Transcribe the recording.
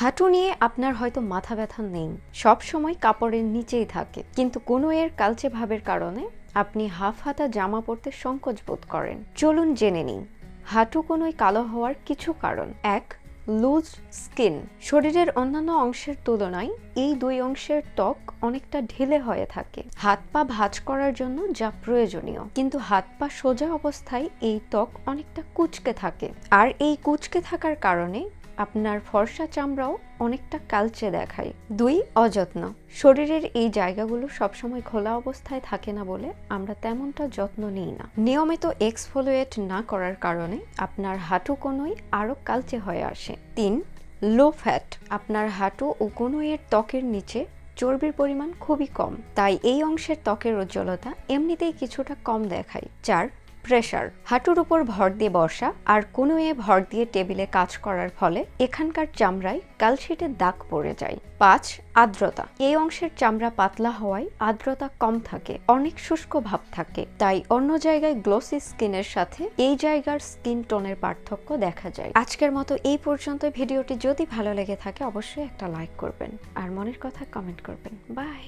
হাঁটু নিয়ে আপনার হয়তো মাথা ব্যথা নেই। সব সময় কাপড়ের নিচেই থাকে। কিন্তু কোনো এর কালচে ভাবের কারণে আপনি হাফ হাতা জামা পরতে সংকোচ বোধ করেন। চলুন জেনে নিন হাঁটু কোনোই কালো হওয়ার কিছু কারণ। এক লুজ স্কিন শরীরের অন্যান্য অংশের তুলনায় এই দুই অংশের ত্বক অনেকটা ঢিলে হয়ে থাকে। হাত পা ভাঁজ করার জন্য যা প্রয়োজনীয়। কিন্তু হাত পা সোজা অবস্থায় এই ত্বক অনেকটা কুচকে থাকে। আর এই কুচকে থাকার কারণে আপনার ফর্সা চামড়াও অনেকটা কালচে দেখায়। দুই, অযত্ন। শরীরের এই জায়গাগুলো সবসময় খোলা অবস্থায় থাকে না বলে আমরা তেমনটা যত্ন নিই না। নিয়মিত এক্সফোলিয়েট না করার কারণে আপনার হাঁটু কোনোই আরও কালচে হয়ে আসে। তিন, লো ফ্যাট। আপনার হাঁটু ও কোনোয়ের ত্বকের নিচে চর্বির পরিমাণ খুবই কম। তাই এই অংশের ত্বকের উজ্জ্বলতা এমনিতেই কিছুটা কম দেখায়। চার প্রেশার হাঁটুর উপর ভর দিয়ে বসা আর কোনো এ ভর দিয়ে টেবিলে কাজ করার ফলে এখানকার চামড়ায় কালশিটে দাগ পড়ে যায়। পাঁচ, আর্দ্রতা। এই অংশের চামড়া পাতলা হওয়ায় আর্দ্রতা কম থাকে, অনেক শুষ্ক ভাব থাকে। তাই অন্য জায়গায় গ্লোসি স্কিনের সাথে এই জায়গার স্কিন টোনের পার্থক্য দেখা যায়। আজকের মতো এই পর্যন্ত ভিডিওটি যদি ভালো লেগে থাকে, অবশ্যই একটা লাইক করবেন। আর মনের কথা কমেন্ট করবেন। বাই